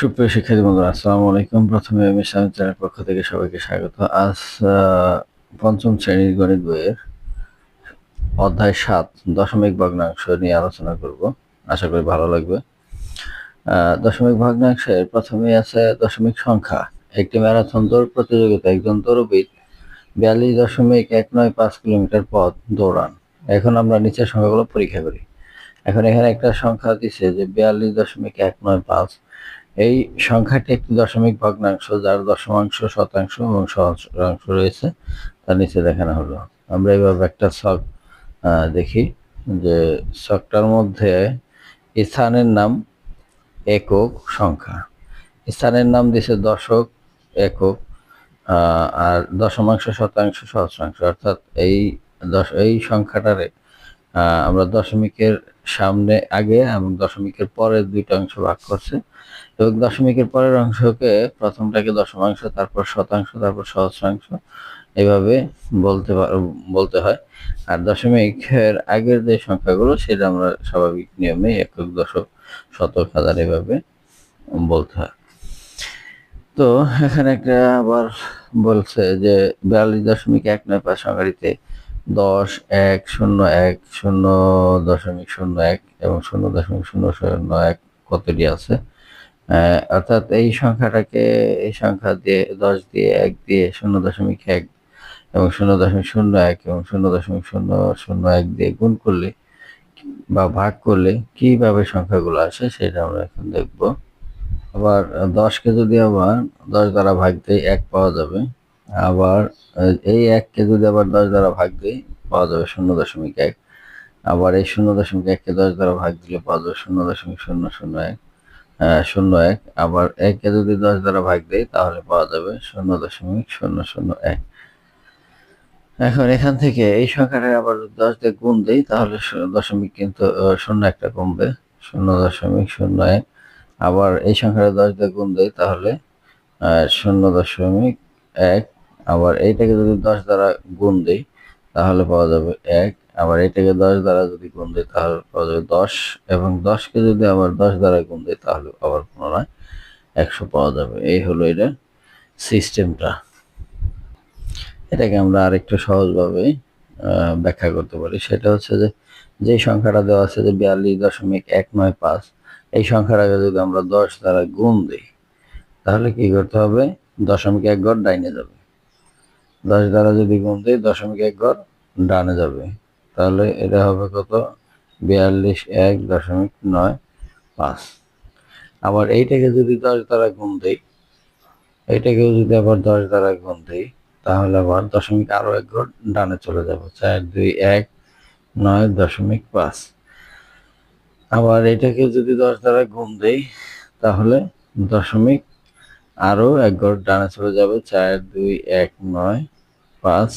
সুপ্রিয় শিক্ষার্থী বন্ধুরা, আসসালামু আলাইকুম। প্রথমে আমি ইসলামিক চ্যানেল পক্ষ থেকে সবাইকে স্বাগত। আজ পঞ্চম শ্রেণির গণিত বইয়ের অধ্যায় সাত, দশমিক ভগ্নাংশ নিয়ে আলোচনা করব। আশা করি ভালো লাগবে। দশমিক ভগ্নাংশের প্রথমে আছে দশমিক সংখ্যা। একটি ম্যারাথন দৌড় প্রতিযোগিতা, একজন দৌড়বিদ বিয়াল্লিশ দশমিক এক নয় পাঁচ কিলোমিটার পথ দৌড়ান। এখন আমরা নিচের সংখ্যাগুলো পরীক্ষা করি। এখন এখানে একটা সংখ্যা দিছে যে বিয়াল্লিশ দশমিক এক নয় পাঁচ এই সংখ্যাটি একটি দশমিক ভগ্নাংশ, যার দশমাংশ শতাংশ এবং সহস্রাংশ রয়েছে। তার নিচে দেখানো হলো। আমরা এইভাবে একটা ছক দেখি যে ছকটার মধ্যে স্থানের নাম একক সংখ্যা। স্থানের নাম দিছে দশক, একক আর দশমাংশ শতাংশ, সহস্রাংশ। অর্থাৎ এই দশ, এই সংখ্যাটারে আমরা দশমিকের সামনে আগে এবং দশমিকের পরের দুইটা অংশ ভাগ করছে এবং দশমিকের পরের অংশকে প্রথমটাকে দশমাংশ, তারপর শতাংশ, তারপর সহস্রাংশ এভাবে বলতে বলতে হয়। আর দশমিকের আগের যে সংখ্যাগুলো সেটা আমরা স্বাভাবিক নিয়মে একক দশক শতক হাজার এভাবে বলতে হয়। তো এখানে একটা আবার বলছে যে বিয়াল্লিশ দশমিক এক নয় পাঁচ সংখ্যাটিতে দশ এক শূন্য এক শূন্য দশমিক শূন্য এক এবং শূন্য দশমিক শূন্য শূন্য এক কতটি আছে? অর্থাৎ এই সংখ্যাটাকে, এই সংখ্যা দিয়ে দশ দিয়ে এক দিয়ে শূন্য দশমিক এক এবং শূন্য দশমিক শূন্য এক এবং শূন্য দশমিক শূন্য শূন্য এক দিয়ে গুণ করলে বা ভাগ করলে কীভাবে সংখ্যাগুলো আসে সেটা আমরা এখন দেখব। আবার দশকে যদি আবার দশ দ্বারা ভাগ দিয়ে এক পাওয়া যাবে। আবার এই এককে যদি আবার দশ দ্বারা ভাগ দিই, পাওয়া যাবে শূন্য দশমিক এক। আবার এই শূন্য দশমিক এককে দশ দ্বারা ভাগ দিলে পাওয়া যাবে শূন্য দশমিক শূন্য শূন্য এক শূন্য এক। আবার একে যদি দশ দ্বারা ভাগ দিই, তাহলে পাওয়া যাবে শূন্য দশমিক শূন্য শূন্য এক। এখন এখান থেকে এই সংখ্যাটা আবার দশ দিয়ে গুণ দিই, তাহলে দশমিক কিন্তু শূন্য একটা কমবে। শূন্য দশমিক শূন্য এক। আবার এই সংখ্যাটা দশ দিয়ে গুণ দিই, তাহলে শূন্য দশমিক এক আবার এইটাকে যদি দশ দ্বারা গুণ দেই, তাহলে পাওয়া যাবে এক। আবার এটাকে দশ দ্বারা যদি গুণ দিই, তাহলে পাওয়া যাবে দশ। এবং দশকে যদি আবার দশ দ্বারা গুণ দিই, তাহলে আবার পুনরায় একশো পাওয়া যাবে। এই হলো এটা সিস্টেমটা। এটাকে আমরা আরেকটু সহজভাবে ব্যাখ্যা করতে পারি। সেটা হচ্ছে যে, যেই সংখ্যাটা দেওয়া আছে যে বিয়াল্লিশ দশমিক এক নয় পাঁচ, এই সংখ্যাটাকে যদি আমরা দশ দ্বারা গুণ দিই, তাহলে কি করতে হবে? দশমিক এক ঘর ডাইনে যাবে। দশ দ্বারা যদি গুণ দিই, দশমিক এক ঘর ডানে যাবে। তাহলে এটা হবে কত? বিয়াল্লিশ এক দশমিক নয় পাঁচ। আবার এইটাকে যদি দশ দ্বারা গুণ দিই, এইটাকেও যদি আবার দশ দ্বারা গুণ দিই, তাহলে আবার দশমিক আরও এক ঘর ডানে চলে যাবে। চার, দুই, এক, নয় দশমিক পাঁচ। আবার এটাকে যদি দশ দ্বারা গুণ দিই, তাহলে দশমিক আরও এক ঘর ডানে চলে যাবে। চার, দুই, এক, নয় পাঁচ,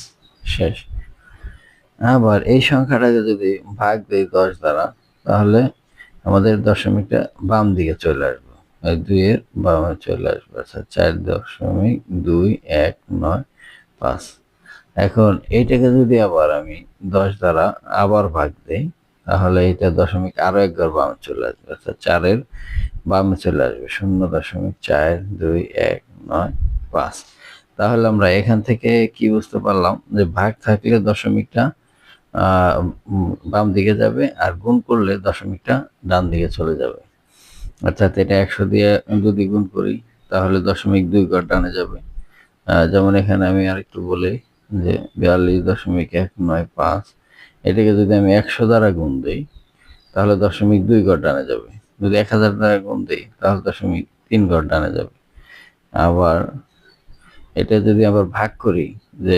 শেষ। আবার এই সংখ্যাটাকে যদি ভাগ দিই দশ দ্বারা তাহলে আমাদের দশমিকটা বাম দিকে চলে আসবে। দুইয়ের বামে চলে আসবে। আচ্ছা চার দশমিক দুই, এক, নয়, পাঁচ। এখন এইটাকে যদি আবার আমি দশ দ্বারা আবার ভাগ দিই, তাহলে এইটা দশমিক আরও একবার বামে চলে আসবে। অর্থাৎ চারের বামে চলে আসবে। শূন্য দশমিক চার, দুই, এক, নয়, পাঁচ। তাহলে আমরা এখান থেকে কি বুঝতে পারলাম? যে ভাগ থাকলে দশমিকটা বাম দিকে যাবে আর গুণ করলে দশমিকটা ডান দিকে চলে যাবে। অর্থাৎ এটা একশো দিয়ে যদি গুণ করি, তাহলে দশমিক দুই ঘর ডানে যাবে। যেমন এখানে আমি আরেকটু বলি যে বিয়াল্লিশ দশমিক এক নয় পাঁচ, এটাকে যদি আমি একশো দ্বারা গুণ দিই, তাহলে দশমিক দুই ঘর ডানে যাবে। যদি এক হাজার দ্বারা গুণ দিই, তাহলে দশমিক তিন ঘর ডানে যাবে। আবার এটা যদি আবার ভাগ করি যে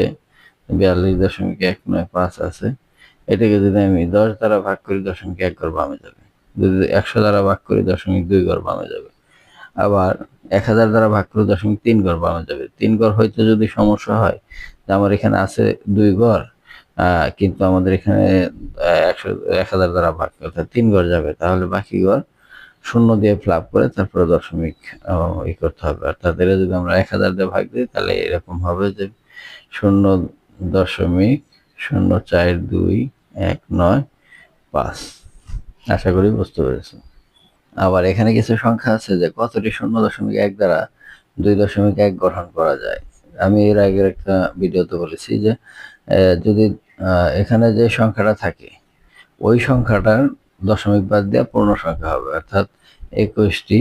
বিয়াল্লিশ দশমিক এক নয় পাঁচ আছে, এটাকে যদি আমি দশ দ্বারা ভাগ করি, দশমিক এক ঘর বামে যাবে। যদি একশো দ্বারা ভাগ করি, দশমিক দুই ঘর বামে যাবে। আবার এক হাজার দ্বারা ভাগ করে, দশমিক তিন ঘর বামে যাবে। তিন ঘর হয়তো যদি সমস্যা হয়, যে আমার এখানে আছে দুই ঘর কিন্তু আমাদের এখানে একশো, এক হাজার দ্বারা ভাগ অর্থাৎ তিন ঘর যাবে, তাহলে বাকি ঘর শূন্য দিয়ে ফ্লাপ করে তারপরে দশমিক ই করতে হবে। অর্থাৎ এটা যদি আমরা এক হাজার দিয়ে ভাগ দিই, তাহলে এরকম হবে যে শূন্য দশমিক শূন্য চার দুই এক নয় পাঁচ। আশা করি বুঝতে পেরেছি আবার এখানে কিছু সংখ্যা আছে যে কতটি শূন্য দশমিক এক দ্বারা দুই দশমিক এক গঠন করা যায়। আমি এর আগের একটা ভিডিওতে বলেছি যে যদি এখানে যে সংখ্যাটা থাকে, ওই সংখ্যাটার দশমিক বাদ দেওয়া পূর্ণ সংখ্যা হবে। অর্থাৎ একুশটি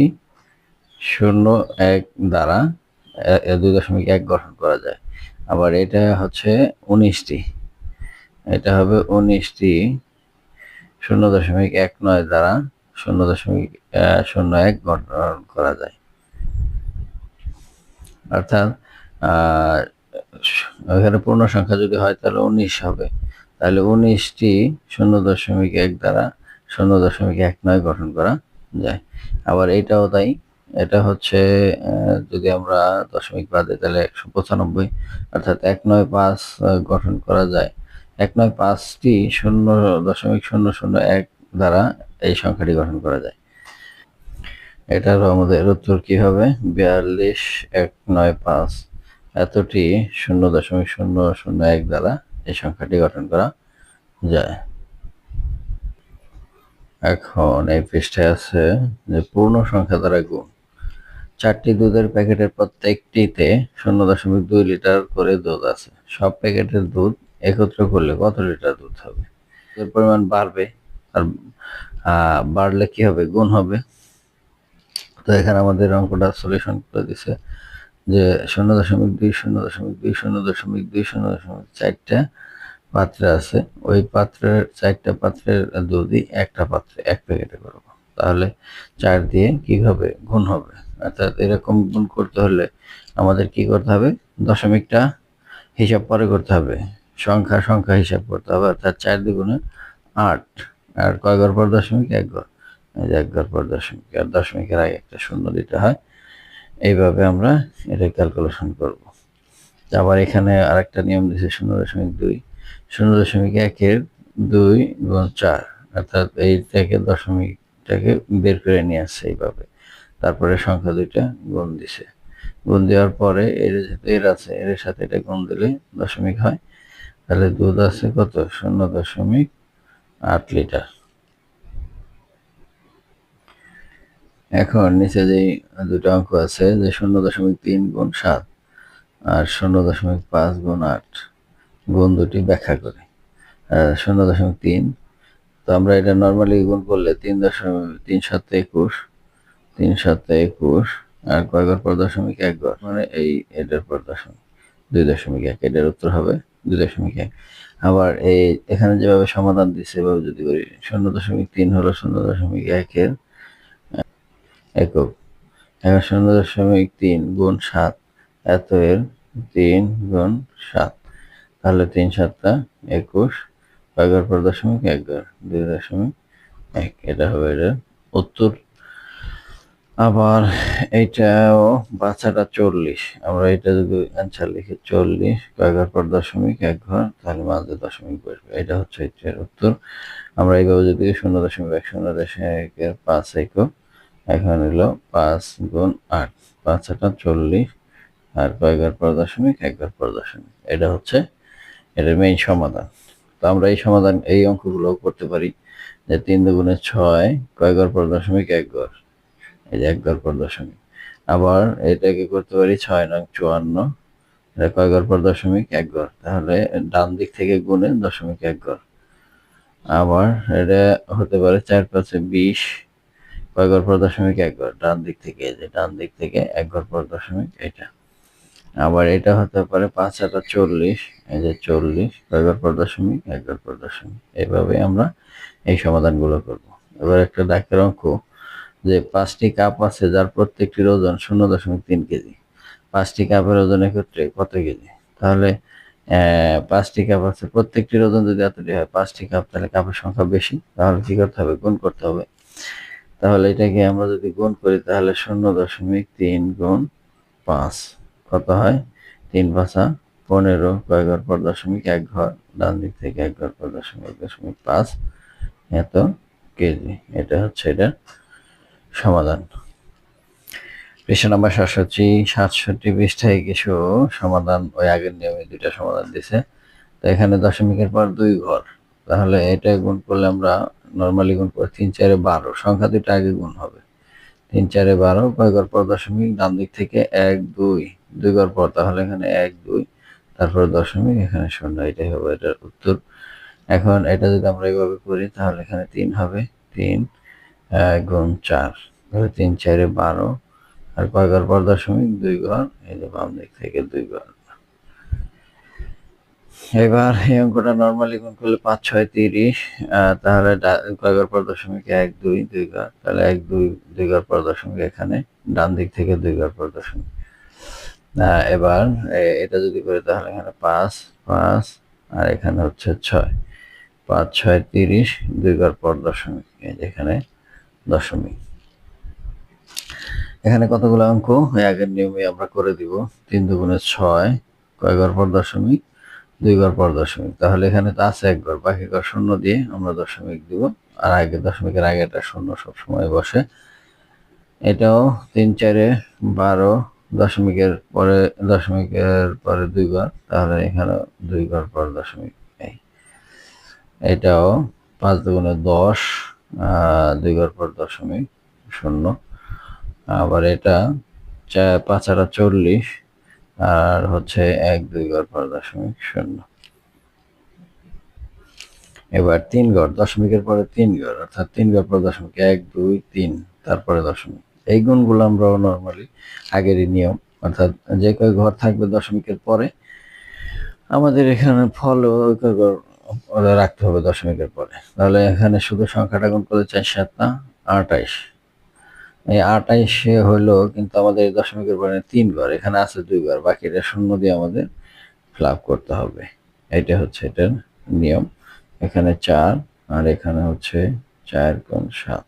শূন্য এক দ্বারা দুই দশমিক এক গঠন করা যায়। আবার এটা হচ্ছে উনিশটি। এটা হবে উনিশটি শূন্য দশমিক এক নয় দ্বারা শূন্য দশমিক শূন্য এক গঠন করা যায়। অর্থাৎ এখানে পূর্ণ সংখ্যা যদি হয় তাহলে উনিশ হবে। তাহলে উনিশটি শূন্য দশমিক এক দ্বারা শূন্য দশমিক এক নয় গঠন করা যায়। আবার এটাও তাই। এটা হচ্ছে যদি আমরা দশমিক বাদে তাহলে একশো পঁচানব্বই, অর্থাৎ এক নয় পাঁচ গঠন করা যায়। এক নয় পাঁচটি শূন্য দশমিক শূন্য শূন্য এক দ্বারা এই সংখ্যাটি গঠন করা যায়। এটারও আমাদের উত্তর কি হবে? বিয়াল্লিশ এক নয় পাঁচ। এতটি শূন্য দশমিক শূন্য শূন্য এক দ্বারা এই সংখ্যাটি গঠন করা যায়। এখন এই পৃষ্ঠায় আছে যে পূর্ণ সংখ্যা দ্বারা গুণ। চারটি দুধের প্যাকেটের প্রত্যেকটিতে শূন্য দশমিক দুই লিটার করে দুধ আছে। সব প্যাকেটের দুধ একত্র করলে কত লিটার দুধ হবে? এর পরিমাণ বাড়বে আর বাড়লে কি হবে? গুণ হবে। তো এখানে আমাদের অঙ্কটা সলিউশন করে দিছে যে শূন্য দশমিক দুই, শূন্য দশমিক দুই, শূন্য দশমিক দুই, শূন্য দশমিক চারটা পাত্রে আছে, ওই পাত্রের চারটা পাত্রের দুধই একটা পাত্রে এক প্যাকেটে করব তাহলে চার দিয়ে কি হবে গুণ হবে? অর্থাৎ এরকম গুণ করতে হলে আমাদের কি করতে হবে? দশমিকটা হিসাব পরে করতে হবে। সংখ্যা সংখ্যা হিসাব করতে হবে। অর্থাৎ চার দ্বিগুণে আট। আর কয় ঘর পর দশমিক? এক ঘর। এক ঘর পর দশমিক। আর দশমিকের আগে একটা শূন্য দিতে হয়। এইভাবে আমরা এটা ক্যালকুলেশন করব। আবার এখানে আরেকটা নিয়ম দিয়েছে শূন্য দশমিক দুই। শূন্য দশমিক একের দুই গুণ চার, অর্থাৎ এইটাকে দশমিকটাকে বের করে নিয়ে আসছে এইভাবে। তারপরে সংখ্যা দুইটা গুণ দিছে। গুণ দেওয়ার পরে এর যেহেতু এর আছে, এর সাথে এটা গুণ দিলে দশমিক হয়। তাহলে দুধ আছে কত? শূন্য দশমিক আট লিটার। এখন নিচে যে দুটো অঙ্ক আছে, যে শূন্য দশমিক তিন গুণ সাত আর শূন্য দশমিক পাঁচ গুণ আট গুণ দুটি ব্যাখ্যা করে। শূন্য দশমিক তিন। তো আমরা এটা নর্মালি গুণ করলে তিন দশমিক, তিন সাতে একুশ, তিন সাতে একুশ, আর কয় ঘর পর দশমিক? এক ঘর মানে এই এটার পর দশমিক। দুই দশমিক এক। এটার উত্তর হবে দুই দশমিক এক। আবার এই এখানে যেভাবে সমাধান দিচ্ছে এভাবে যদি করি, শূন্য দশমিক তিন হলো শূন্য দশমিক একের একক। এখন শূন্য দশমিক তিন গুণ সাত, এত এর তিন গুণ সাত। তাহলে তিন সাতটা, একুশ এগারো পর দশমিক এগারো, দুই দশমিক এক, এটা হবে এটার উত্তর। আবার এইটাও বাচ্চাটা চল্লিশ, আমরা এটা যদি অ্যান্সার লিখি চল্লিশ এগারো পর দশমিক এক ঘর, তাহলে মাঝে দশমিক বসবে, এটা হচ্ছে এটার উত্তর। আমরা এইভাবে যদি শূন্য দশমিক এক, শূন্য দশমিক একের পাঁচ এক এখন হলো পাঁচ গুণ আট পাঁচ চল্লিশ, আর কয়েকবার পর দশমিক একবার পর দশমিক, এটা হচ্ছে এটার মেইন সমাধান। তো আমরা এই সমাধান, এই অঙ্কগুলো করতে পারি যে তিন দুগুণে ছয় কয়েকবার পর দশমিক? এক ঘর এই যে এক ঘর পর দশমিক। আবার এটাকে করতে পারি ছয় নং চুয়ান্ন। এটা কয় ঘর পর দশমিক? এক ঘর তাহলে ডান দিক থেকে গুণে দশমিক এক ঘর আবার এটা হতে পারে চার পাঁচে বিশ। কয় ঘর পর দশমিক? এক ঘর ডান দিক থেকে এই যে, ডান দিক থেকে এক ঘর পর দশমিক এটা আবার এটা হতে পারে পাঁচ হাজার চল্লিশ, এই যে চল্লিশ কয় ঘর পর দশমিক, এক ঘর পর দশমিক। এইভাবে আমরা এই সমাধানগুলো করব। এবার একটা ডাকের অঙ্ক, যে পাঁচটি কাপ আছে যার প্রত্যেকটির ওজন শূন্য দশমিক তিন কেজি। পাঁচটি কাপের ওজনের ক্ষেত্রে কত কেজি? তাহলে পাঁচটি কাপ আছে, প্রত্যেকটির ওজন যদি এতটি হয়, পাঁচটি কাপ, তাহলে কাপের সংখ্যা বেশি। তাহলে কি করতে হবে? গুণ করতে হবে। তাহলে এটাকে আমরা যদি গুণ করি, তাহলে শূন্য দশমিক তিন গুণ পাঁচ। কত হয়? তিন পাঁচা, পনেরো, কয় ঘর? পর দশমিক এক ঘর। ডান দিক থেকে এক ঘর পর দশমিক দশমিক পাঁচ এত কেজি। এটা হচ্ছে এটা সমাধান। পৃষ্ঠা নাম্বার সাতষট্টি সাতষট্টি পৃষ্ঠায় কিছু সমাধান, ওই আগের নিয়মে দুইটা সমাধান দিছে। তো এখানে দশমিকের পর দুই ঘর। তাহলে এটা গুণ করলে আমরা নর্মালি গুণ করে তিন চারে বারো। সংখ্যা দুটো আগে গুণ হবে। তিন চারে বারো, কয় ঘর? পর দশমিক, ডান দিক থেকে এক, দুই। দুই ঘর পর, তাহলে এখানে এক, দুই, তারপর দশমিক, এখানে শূন্য, এটাই হবে এটার উত্তর। এখন এটা যদি আমরা এইভাবে করি, তাহলে এখানে তিন হবে, তিন গুণ চার। তাহলে তিন, চারে বারো, আর কয় পর দশমিক? দুই ঘর এই যে বাম দিক থেকে দুই ঘর এবার এই অঙ্কটা নর্মালি গুণ করলে পাঁচ, ছয়, তিরিশ তাহলে কয় ঘর পর দশমিক? এক, দুই দুই ঘর তাহলে এক, দুই দুই ঘর পর দশমিক এখানে, ডান দিক থেকে দুই ঘর পর দশমিক। এবার এটা যদি করি তাহলে এখানে পাঁচ পাঁচ, আর এখানে হচ্ছে ছয়। পাঁচ, ছয়, তিরিশ দুই ঘর পর দশমিক এখানে দশমিক। এখানে কতগুলো অঙ্ক? আগের নিয়মে আমরা করে দিব। তিন দুগুণে ছয় কয় ঘর পর দশমিক? দুই ঘর পর দশমিক। তাহলে এখানে তো আছে এক ঘর বাকি ঘর শূন্য দিয়ে আমরা দশমিক দিব। আর আগে দশমিকের আগে একটা শূন্য সবসময় বসে। এটাও তিন, চারে বারো দশমিকের পরে দশমিকের পরে দুই ঘর তাহলে এখানে দুই ঘর পর দশমিক এই। এটাও পাঁচ দুগুণে দশ আহ, দুই ঘর পর দশমিক শূন্য। আবার এটা পাঁচ আটা চল্লিশ আর হচ্ছে এক দুই ঘর পর দশমিক শূন্য। এবার তিন ঘর দশমিকের পরে তিন ঘর অর্থাৎ তিন ঘর পর দশমিক এক দুই তিন তারপরে দশমিক। এই গুণগুলো আমরা নর্মালি আগেরই নিয়ম, অর্থাৎ যে কয় ঘর থাকবে দশমিকের পরে, আমাদের এখানে ফল রাখতে হবে দশমিকের পরে। তাহলে এখানে শুধু সংখ্যাটা গুণ করলে চার সাতটা আটাইশ। এই আটাইশে হলো কিন্তু আমাদের এই দশমিকের পরে তিন ঘর, এখানে আছে দুই ঘর, বাকিটা শূন্য দিয়ে আমাদের ফ্লাপ করতে হবে। এটা হচ্ছে এটার নিয়ম। এখানে চার, আর এখানে হচ্ছে চার কোণ সাত।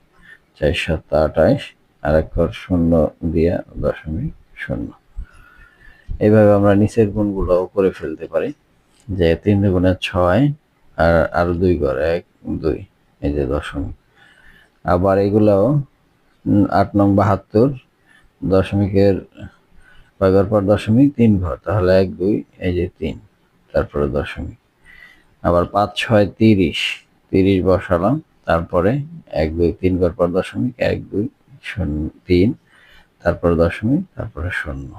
চার সাত আঠাইশ আর এক শূন্য দিয়ে দশমিক শূন্য। এইভাবে আমরা নিচের গুণগুলোও করে ফেলতে পারি, যে তিন গুণে ছয় আর আরও দুই ঘর এক দুই, এই যে দশমিক। আবার এগুলাও আট নং বাহাত্তর দশমিকের কয় ঘর পর দশমিক? তিন ঘর। তাহলে এক, দুই, এই যে তিন, তারপরে দশমিক। আবার পাঁচ, ছয়, তিরিশ তিরিশ বসালাম, তারপরে এক, দুই, তিন ঘর পর দশমিক, এক, দুই শূন্য তিন, তারপরে দশমিক তারপরে শূন্য।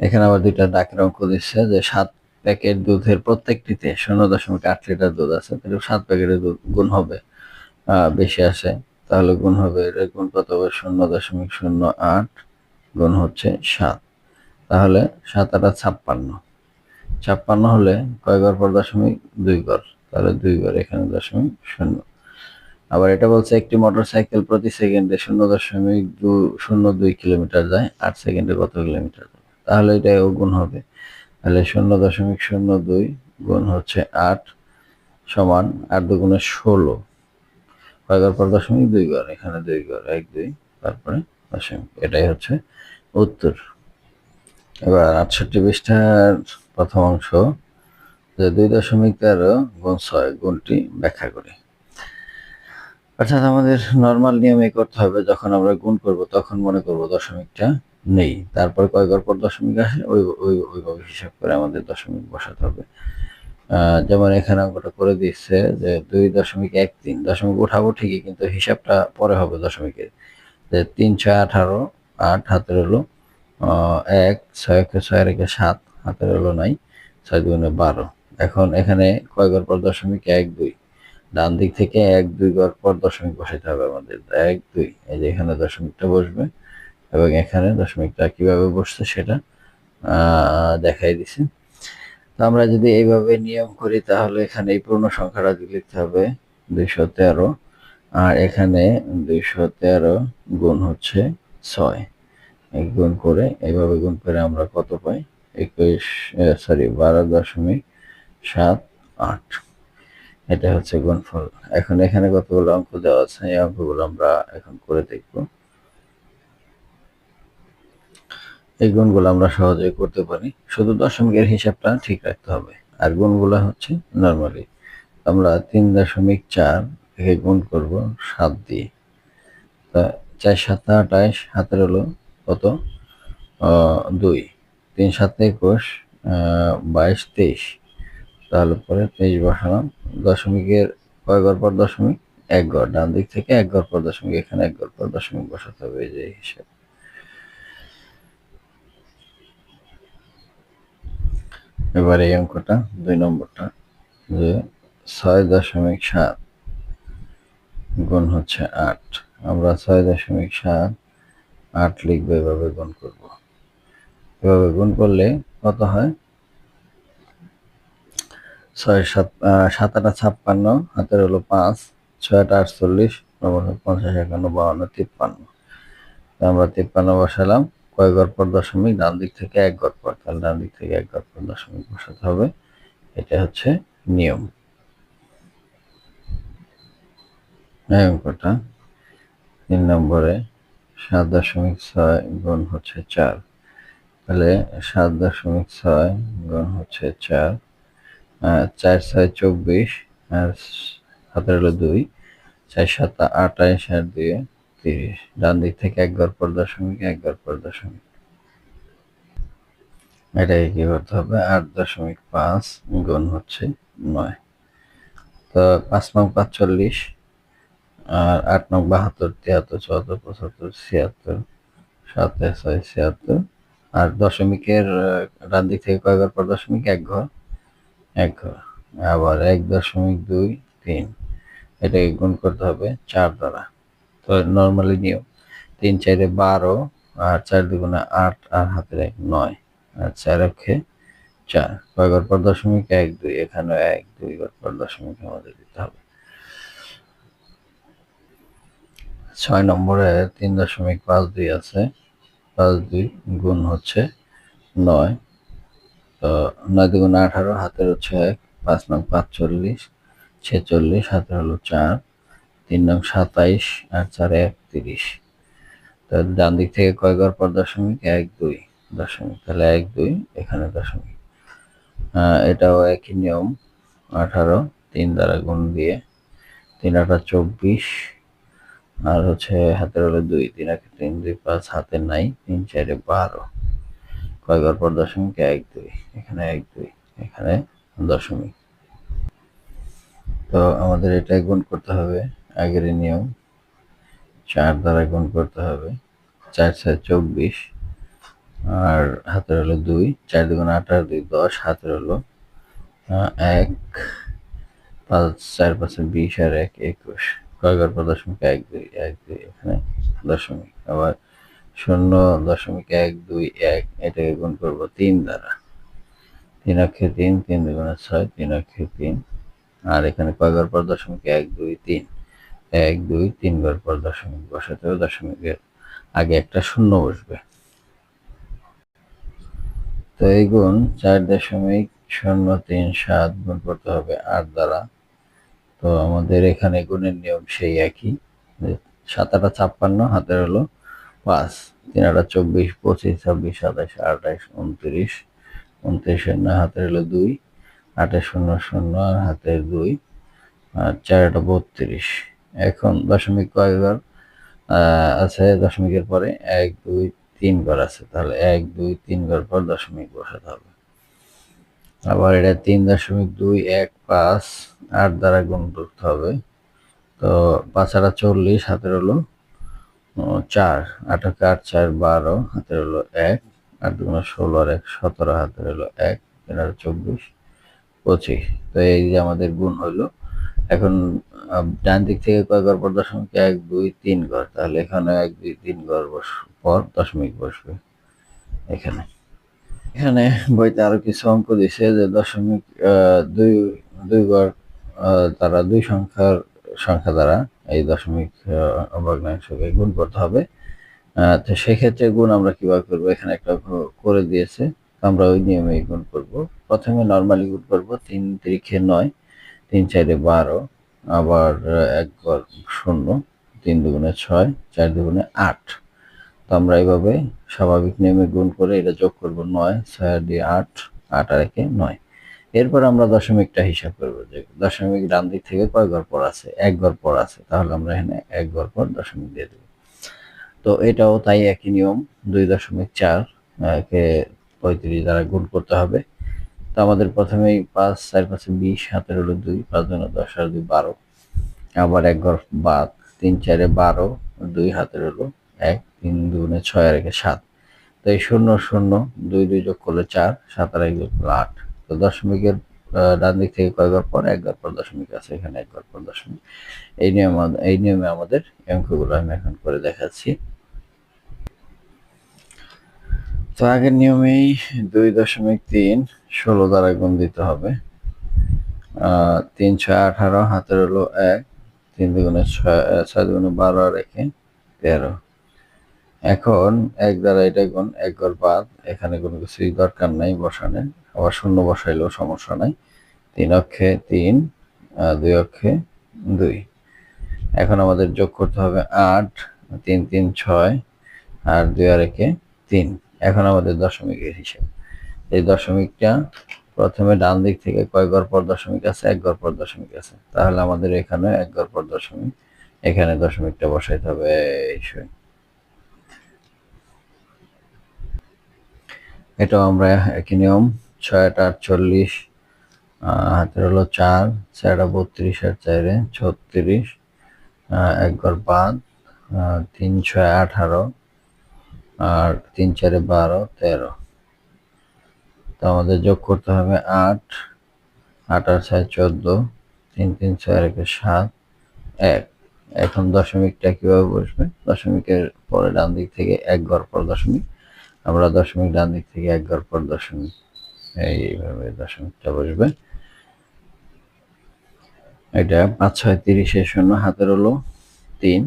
এখানে আবার দুইটা ডাকের অঙ্ক দিচ্ছে যে সাত প্যাকেট দুধের প্রত্যেকটিতে শূন্য দশমিক আট লিটার দুধ আছে, তাহলে সাত প্যাকেটের দুধ গুণ হবে বেশি আসে তাহলে গুণ হবে এটা গুণ কত হবে? শূন্য দশমিক শূন্য আট গুণ হচ্ছে সাত। তাহলে সাত আটা ছাপ্পান্ন। ছাপ্পান্ন হলে কয় ঘর পর দশমিক? দুই ঘর তাহলে দুই ঘর এখানে দশমিক শূন্য। আবার এটা বলছে একটি মোটর সাইকেল প্রতি সেকেন্ডে শূন্য দশমিক দু, শূন্য দুই কিলোমিটার যায়, আট সেকেন্ডে কত কিলোমিটার তাহলে এটা গুণ হবে। তাহলে শূন্য দশমিক শূন্য দুই গুণ হচ্ছে আট সমান আট দুগুণে ষোলো। কয় ঘর পর দশমিক? দুই ঘর এখানে দুই ঘর এক, দুই, তারপরে দশমিক। এটাই হচ্ছে উত্তর। এবার আটষট্টি পৃষ্ঠার প্রথম অংশ, যে দুই দশমিক তেরো গুণ ছয় গুণটি ব্যাখ্যা করি। অর্থাৎ আমাদের নর্মাল নিয়মে করতে হবে, যখন আমরা গুণ করব তখন মনে করব দশমিকটা নেই। তারপর কয় ঘর পর দশমিক আসে? ওই ওই, ওইভাবে হিসাব করে আমাদের দশমিক বসাতে হবে। যেমন এখানে অঙ্কটা করে দিচ্ছে যে দুই দশমিক এক তিন। দশমিক উঠাবো ঠিকই, কিন্তু হিসাবটা পরে হবে দশমিকের। যে তিন ছয় আঠারো, আট হাতের হলো এক, ছয় একে ছয় রেখে সাত, হাতের হলো নাই, ছয় দুগুণে বারো। এখন এখানে কয় ঘর পর দশমিক? এক, দুই। ডান দিক থেকে এক, দুই ঘর পর দশমিক বসাইতে হবে আমাদের। এক, দুই, এই যে এখানে দশমিকটা বসবে এবং এখানে দশমিকটা কীভাবে বসছে সেটা দেখাই দিছি। তো আমরা যদি এইভাবে নিয়ম করি, তাহলে এখানে এই পূর্ণ সংখ্যাটা লিখতে হবে দুইশো তেরো। আর এখানে দুইশো তেরো গুণ হচ্ছে ছয়। এক গুণ করে এইভাবে গুণ করে আমরা কত পাই? একুশ সরি বারো দশমিক সাত আট। এটা হচ্ছে গুণফল। এখন এখানে কতগুলো অঙ্ক দেওয়া আছে? এই অঙ্কগুলো আমরা এখন করে দেখব। এই গুণগুলো আমরা সহজে করতে পারি। শুধু দশমিকের হিসাবটা ঠিক রাখতে হবে। আর গুণগুলো হচ্ছে নর্মালি আমরা তিন দশমিক চার থেকে গুণ করব সাত দিয়ে। তা চার সাত আঠাইশ হাতের হলো কত? দুই। তিন সাত একুশ বাইশ তেইশ। তাহলে পরে তেইশ বসালাম দশমিকের কয় ঘর পর দশমিক? এক ঘর ডান দিক থেকে এক ঘর পর দশমিক, এখানে এক ঘর পর দশমিক বসাতে হবে এই যে হিসেব। এবার এই অঙ্কটা, দুই নম্বরটা, যে ছয় দশমিক সাত গুণ হচ্ছে আট। আমরা ছয় দশমিক সাত, আট লিখব, এভাবে গুণ করব। এভাবে গুণ করলে কত হয়? ছয় সাত সাত আটা ছাপ্পান্ন, হাতের হলো পাঁচ ছয় আটা আটচল্লিশ নব্বই পঞ্চাশ, একান্ন, বাউন্ন, তিপ্পান্ন। আমরা তিপ্পান্ন বসালাম, কয় ঘর পর দশমিক? ডান দিক থেকে এক ঘর পর তাহলে ডান দিক থেকে এক ঘর পর দশমিক বসাতে হবে। এটা হচ্ছে নিয়ম। এই অঙ্কটা তিন নম্বরে সাত দশমিক ছয় গুণ হচ্ছে চার। তাহলে সাত দশমিক ছয় গুণ হচ্ছে চার। চার ছয় চব্বিশ আর হাতের হলো দুই, চার সাত আঠাইশ আর দুই তিরিশ। ডান দিক থেকে এক পর দশমিক এক পর দশমিক এটাকে কি করতে হবে? আট দশমিক পাঁচ গুণ হচ্ছে নয়। তো পাঁচ নং পাঁচচল্লিশ আর আট নং বাহাত্তর, তিয়াত্তর, চুয়াত্তর, পঁচাত্তর, ছিয়াত্তর সাতে ছয়, ছিয়াত্তর। আর দশমিকের ডান দিক থেকে কয় পর দশমিক এক ঘর এক আবার এক দশমিক দুই তিন। এটাকে গুণ করতে হবে চার দ্বারা। তো নর্মালি নিয়ম, তিন চারে বারো আর চার দুগুণে আট আর হাতের এক নয়। আর চার অক্ষে চার। কয় ঘর পর দশমিক? এক, দুই। এখানে এক, দুই ঘর পর দশমিক আমাদের দিতে হবে। ছয় নম্বরে তিন দশমিক পাঁচ দুই আছে। পাঁচ দুই গুণ হচ্ছে নয়। তো নয় দুগুণ আঠারো, হাতের হচ্ছে এক, পাঁচ নং পাঁচচল্লিশ, ছেচল্লিশ, হাতের হলো চার, তিন নং সাতাইশ, আর চার এক তিরিশ তো ডান দিক থেকে কয় ঘর পর দশমিক? এক, দুই। দশমিক, তাহলে এক, দুই, এখানে দশমিক। এটাও একই নিয়ম, আঠারো, তিন দ্বারা গুণ দিয়ে, তিন আটা চব্বিশ, আর হচ্ছে হাতের হলো দুই, তিন একে তিন, দুই পাঁচ, হাতে নাই, তিন চারে বারো। কয় ঘর পর দশমিক এক দুই, এখানে এক দুই, এখানে দশমিক। তো আমাদের এটা গুণ করতে হবে আগের নিয়ম। চার দ্বারা গুণ করতে হবে, চার চার চব্বিশ, আর হাতের হলো দুই, চার দুগুণ আঠারো দুই দশ, হাতের হলো এক, পাঁচ, চার, পাঁচে, বিশ আর এক, একুশ। কয় ঘর পর দশমিক এক দুই এক দুই, এখানে দশমিক। আবার শূন্য দশমিক এক দুই এক, এটাকে গুণ করব তিন দ্বারা। তিন অক্ষে তিন তিন দুগুণে ছয়, তিন অক্ষে তিন। আর এখানে কয় ঘর পর দশমিক এক দুই তিন? এক দুই, তিন ঘর পর দশমিক বসাতে হবে দশমিকের আগে একটা শূন্য বসবে। তো এই গুণ চার দশমিক শূন্য তিন সাত গুণ করতে হবে আট দ্বারা। তো আমাদের এখানে গুণের নিয়ম সেই একই। সাত আটা ছাপ্পান্ন, হাতের হলো পাঁচ তিন আটা চব্বিশ পঁচিশ ছাব্বিশ সাতাশ আঠাশ উনত্রিশ উনত্রিশ শূন্য হাতের হলো দুই আটে শূন্য শূন্য আর হাতের দুই আর চার আটা বত্রিশ। এখন দশমিক কয় ঘর? আহ, আছে দশমিকের পরে এক দুই তিন আছে। তাহলে এক দুই তিন পর দশমিক বসাতে হবে। আবার এটা তিন দশমিক দুই এক পাঁচ আট দ্বারা গুণ করতে হবে। তো পাঁচ আটা চল্লিশ হাতের হলো চার আটকে আট চার বারো, হাতের হলো এক, আট দুগুণ ষোলো আর এক, সতেরো, হাতের হলো এক আট চব্বিশ, পঁচিশ। তো এই যে আমাদের গুণ হলো, এখন ডান দিক থেকে কয় ঘর পর দশমিক এক, দুই, তিন ঘর। তাহলে এখানে এক, দুই, তিন ঘর বস, পর দশমিক বসবে এখানে। এখানে বইতে আরও কিছু অঙ্ক দিছে যে দশমিক দুই দুই ঘর তারা দুই সংখ্যার, সংখ্যা দ্বারা এই দশমিক ভগ্নাংশকে গুণ করতে হবে। তো সেক্ষেত্রে গুণ আমরা কীভাবে করব? এখানে একটা করে দিয়েছে। আমরা ওই নিয়মেই গুণ করব। প্রথমে নর্মালি গুণ করব তিন তিরিখে নয় তিন চারে বারো আবার আহ, এক ঘর শূন্য তিন দুগুণে ছয় চার দুগুণে আট। তো আমরা এইভাবে স্বাভাবিক নিয়মে গুণ করে এটা যোগ করব নয় ছয় দিয়ে আট আট আর একে নয়। এরপর আমরা দশমিকটা হিসাব করব যে দশমিক ডান দিক থেকে কয় ঘর পর আছে? এক ঘর পর আছে। তাহলে আমরা এখানে এক ঘর পর দশমিক দিয়ে দেবো। তো এটাও তাই একই নিয়ম, দুই দশমিক চার কে পঁয়ত্রিশ দ্বারা গুণ করতে হবে। তো আমাদের প্রথমেই পাঁচ, চার পাঁচে, বিশ হাতের হলো দুই, পাঁচ দুগুণে দশ, আর দুই, বারো। আবার এক ঘর বাদ, তিন, চারে বারো, দুই, হাতের হলো এক, তিন, দুগুণে ছয়, আর একে সাত। তো এই শূন্য শূন্য, দুই দুই যোগ করলে চার, সাত, আর এক যোগ করলে আট। তো দশমিকের ডান দিক থেকে কয় ঘর পর একবার পর দশমিক আছে, এখানে একবার পর দশমিক। এই নিয়ম এই নিয়মে আমাদের অঙ্কগুলো আমি এখন করে দেখাচ্ছি। তো আগের নিয়মেই দুই দশমিক তিন ষোলো দ্বারা গুণ দিতে হবে তিন ছয় আঠারো, হাতের হলো এক, তিন দুগুণে ছয় ছয় দুগুণে বারো রেখে তেরো। এখন এক দ্বারা এটা গুণ এক ঘর বাদ এখানে কোনো কিছুই দরকার নাই বসানোর। আবার শূন্য বসাইলেও সমস্যা নাই। তিন অক্ষে তিন দুই অক্ষে দুই। এখন আমাদের যোগ করতে হবে আট, তিন তিন, ছয়, আর দুই আর একে তিন। এখন আমাদের দশমিকের হিসেব। এই দশমিকটা প্রথমে ডান দিক থেকে কয় ঘর পর দশমিক আছে? এক ঘর পর দশমিক আছে। তাহলে আমাদের এখানে এক ঘর পর দশমিক, এখানে দশমিকটা বসাইতে হবে। এই এটাও আমরা একই নিয়ম, ছয়টা আটচল্লিশ হাতের হলো চার চারটা বত্রিশ আর চারে ছত্রিশ এক ঘর বাদ তিন ছয় আঠারো, আর তিন চারে বারো তেরো। তো আমাদের যোগ করতে হবে আট আট আর ছয় চোদ্দ, তিন তিন ছয় একে সাত, এক। এখন দশমিকটা কীভাবে বসবে? দশমিকের পরে ডান দিক থেকে এক ঘর পর দশমিক। আমরা দশমিক ডান দিক থেকে এক ঘর পর দশমিক এইভাবে দশমিকটা বসবে। এটা পাঁচ ছয় তিরিশে শূন্য, হাতের হলো তিন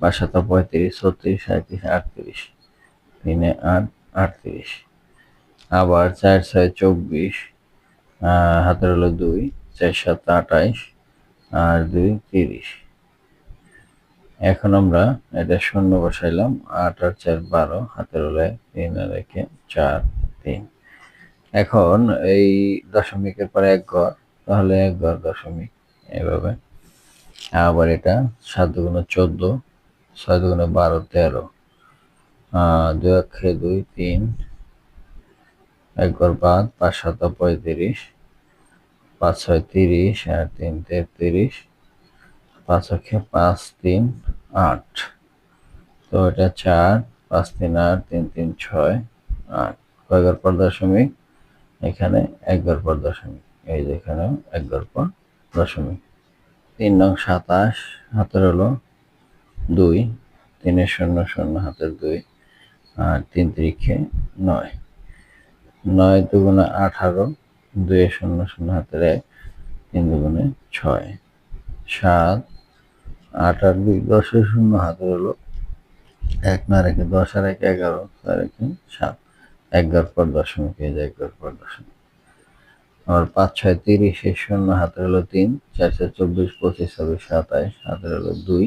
বা সাত পঁয়ত্রিশ, ছত্রিশ সাঁত্রিশ আটত্রিশ, তিনে আট, আটত্রিশ, আবার চার ছয় চব্বিশ হাতের হলো দুই, চার সাত আঠাইশ, আর দুই তিরিশ। এখন আমরা এটা শূন্য বসাইলাম আট আর চার বারো হাতের এক, তিন আর একে চার তিন। এখন এই দশমিকের পরে এক ঘর তাহলে এক ঘর দশমিক এভাবে। আবার এটা সাত দুগুণে চোদ্দ ছয় দুগুণে বারো তেরো। দুই অক্ষে দুই তিন। এক ঘর বাদ পাঁচ সাত পঁয়ত্রিশ পাঁচ ছয় তিরিশ আর তিন তেত্রিশ। পাঁচ অক্ষে পাঁচ তিন আট। তো এটা চার, পাঁচ তিন আট, তিন তিন ছয়, আট। কয় ঘর পর দশমিক? এখানে এক ঘর পর দশমিক। এই যে এখানেও এক ঘর পর দশমিক। তিন নং সাতাশ, হাতের হলো দুই। তিনের শূন্য শূন্য, হাতের দুই। আর তিন তিরিখে নয়। নয় দুগুণে আঠারো, দুয়ে শূন্য শূন্য, হাতের এক। তিন দুগুণে ছয়। সাত আট আর দুই দশের শূন্য হাতের হলো। এক না রেখে দশ আর এক এগারো তার রেখে সাত। এক ঘর পর দশমিক, এই যে এক ঘর পর দশমিক। আবার পাঁচ, ছয়, তিরিশে শূন্য হাতের হলো তিন, চার চার, চব্বিশ, পঁচিশ, ছাব্বিশ, সাতাইশ হাতের হলো দুই,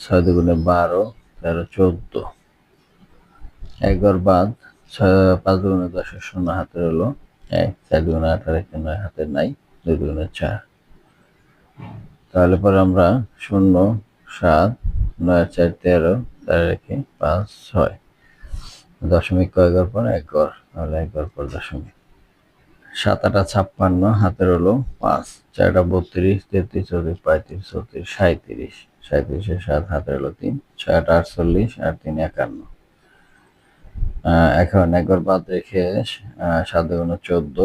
ছয় দুগুণে বারো, তেরো, চোদ্দ। এক ঘর বাদ, ছয়, পাঁচ দুগুণে দশের শূন্য হাতের হলো এক, চার দুগুণে আঠারো এক নয় হাতের নাই, দুই দুগুণে চার। তাহলে পরে আমরা শূন্য, সাত, নয়, চার, তেরো, চার রেখে পাঁচ, ছয়। দশমিক কয় পর? এক ঘর তাহলে এক পর দশমিক। সাত, আটা ছাপ্পান্ন, হাতের হলো পাঁচ। চারটা বত্রিশ, তেত্রিশ, চৌত্রিশ, পঁয়ত্রিশ চৌত্রিশ সাঁত্রিশ সাঁত্রিশে সাত, হাতের হলো তিন। ছয়, আট আটচল্লিশ আর তিন, একান্ন। এখন একবার বাদ রেখে সাত দুগুণে চোদ্দ,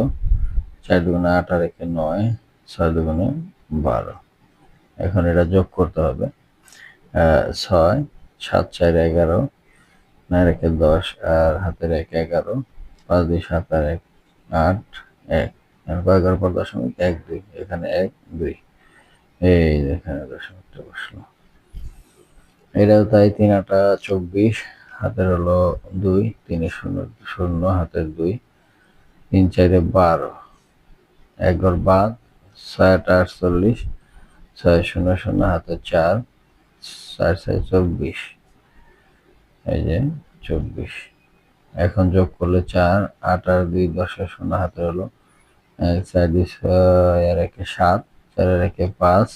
চার দুগুণে আট আর রেখে নয়, ছয় দুগুণে বারো। এখন এটা যোগ করতে হবে ছয়, সাত, চার, এগারো, নয় রেখে দশ, আর হাতের এক, এগারো, পাঁচ, দুই, সাত, আর এক, আট, এক এগারো পর দশমিক এক, দুই, এখানে এক, দুই, এই এখানে দশমিকটা বসল। এটাও তাই, তিন, আটা, চব্বিশ, হাতের হলো দুই, তিন, শূন্য শূন্য, হাতের দুই, তিন, চারে বারো এগার বাদ, ছয়, আট, আটচল্লিশ ছয় শূন্য শূন্য হাতের চার চার ছয় চব্বিশ। এই যে চব্বিশ। এখন যোগ করলে চার, আট আর দুই দশের শূন্য হাতের হলো। এক চার দুই ছয় আর একে সাত, চার আর একে পাঁচ,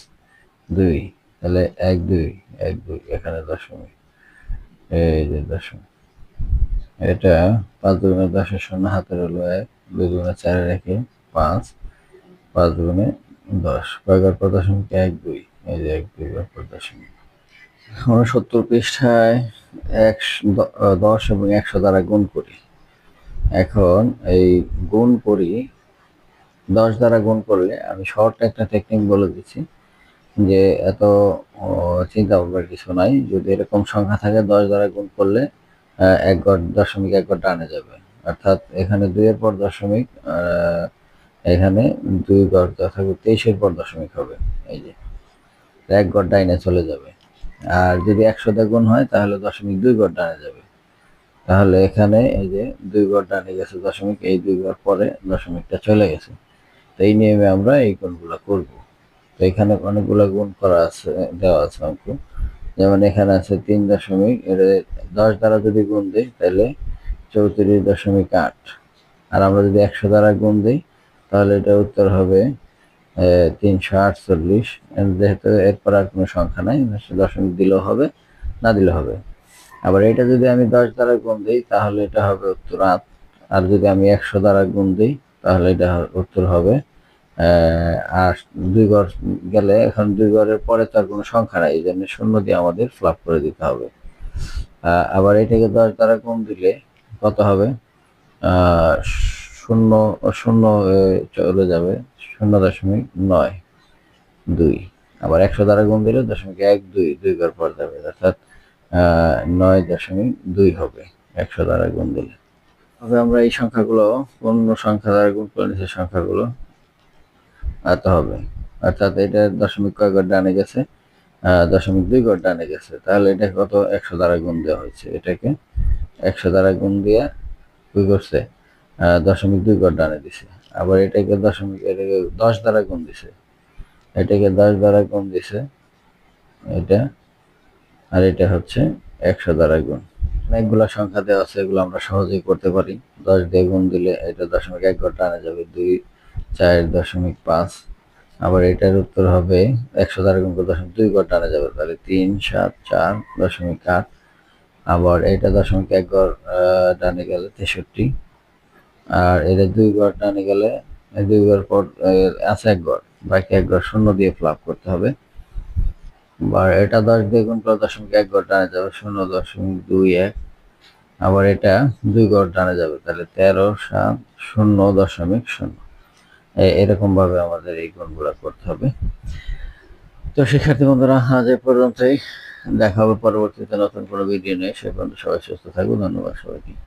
দুই। তাহলে এক দুই এক দুই, এখানে দশমিক। এই যে দশমিক। এটা পাঁচ দুগুণে দশের শূন্য হাতের হলো এক, দুই দুগুণে চারে রেখে পাঁচ পাঁচ দুগুণে দশ। পর দশমিক এক, দুই। এই যে এক, দুই পর দশমিক উনসত্তর পৃষ্ঠায় একশো দ- দশ এবং একশো দ্বারা গুণ করি। এখন এই গুণ করি, দশ দ্বারা গুণ করলে আমি শর্ট একটা টেকনিক বলে দিচ্ছি, যে এত চিন্তা ভাবনার কিছু নাই। যদি এরকম সংখ্যা থাকে, দশ দ্বারা গুণ করলে এক গড়, দশমিক এক গড় ডানে যাবে। অর্থাৎ এখানে দুইয়ের পর দশমিক এখানে দুই গড় থাকবে তেইশের পর দশমিক হবে, এই যে। এক গড় ডাইনে চলে যাবে। আর যদি একশো দিয়ে গুণ হয়, তাহলে দশমিক দুই গড় ডানে যাবে। তাহলে এখানে এই যে দুই গড় ডানে গেছে দশমিক, এই দুই গড় পরে দশমিকটা চলে গেছে। তো এই নিয়মে আমরা এই গুণগুলো করব। তো এখানে অনেকগুলো গুণ করা আছে, দেওয়া আছে অঙ্ক। যেমন এখানে আছে তিন দশমিক এটা দশ দ্বারা যদি গুণ দিই, তাহলে চৌত্রিশ দশমিক আট। আর আমরা যদি একশো দ্বারা গুণ দিই তাহলে এটা উত্তর হবে তিনশো আটচল্লিশ। যেহেতু এরপর আর কোনো সংখ্যা নাই দশমিক দিলেও হবে, না দিলেও হবে। আবার এটা যদি আমি দশ দ্বারা গুণ দিই, তাহলে এটা হবে উত্তর আট। আর যদি আমি একশো দ্বারা গুণ দিই, তাহলে এটা উত্তর হবে আর দুই ঘর গেলে এখন দুই ঘরের পরে তার কোনো সংখ্যা নাই, এই জন্য শূন্য দিয়ে আমাদের ফ্লাপ করে দিতে হবে। আবার এটাকে দশ দ্বারা গুণ দিলে কত হবে? শূন্য শূন্য চলে যাবে শূন্য দশমিক নয়, দুই। আবার একশো দ্বারা গুণ দিলে দশমিক এক, দুই দুই ঘর পর যাবে। অর্থাৎ নয় দশমিক দুই হবে একশো দ্বারা গুণ দিলে। তবে আমরা এই সংখ্যাগুলো অন্য সংখ্যা দ্বারা গুণ করে নিচ্ছি সংখ্যাগুলো এত হবে। অর্থাৎ এটা দশমিক কয় ঘর ডানে গেছে? দশমিক দুই ঘর ডানে গেছে। তাহলে এটা কত? একশো দ্বারা গুণ দেওয়া হয়েছে। এটাকে একশো দ্বারা গুণ দিয়ে কি করছে। দশমিক দুই ঘর ডানে দিছে। আবার এটাকে দশমিক এটাকে দশ দ্বারা গুণ দিছে। এটাকে দশ দ্বারা গুণ দিছে, এটা, আর এটা হচ্ছে একশো দ্বারা গুণ। অনেকগুলো সংখ্যা দেওয়া আছে, এগুলো আমরা সহজেই করতে পারি। দশ দিয়ে গুণ দিলে এটা দশমিক এক ঘর টানা যাবে, দুই, চার দশমিক পাঁচ। আবার এটার উত্তর হবে একশো দ্বারা গুণ করে দশমিক দুই ঘর টানা যাবে, তাহলে তিন, সাত, চার দশমিক আট। আবার এটা দশমিক এক ঘর টানে গেলে তেষট্টি। আর এটা দুই ঘর টানে গেলে দুই ঘর পর আছে এক ঘর, বাকি এক ঘর শূন্য দিয়ে ফ্লাপ করতে হবে। বা এটা দশ দিয়ে গুণ করে দশমিক এক ঘর টানে যাবে, শূন্য দশমিক দুই এক। আবার এটা দুই ঘর টানে যাবে, তাহলে তেরো সাত শূন্য দশমিক শূন্য। এ- এরকম ভাবে আমাদের এই গুণগুলো করতে হবে। তো শিক্ষার্থী বন্ধুরা, আজ এ পর্যন্তই। দেখা হবে পরবর্তীতে নতুন কোনো ভিডিও নিয়ে। সে পর্যন্ত সবাই সুস্থ থাকব ধন্যবাদ সবাইকে।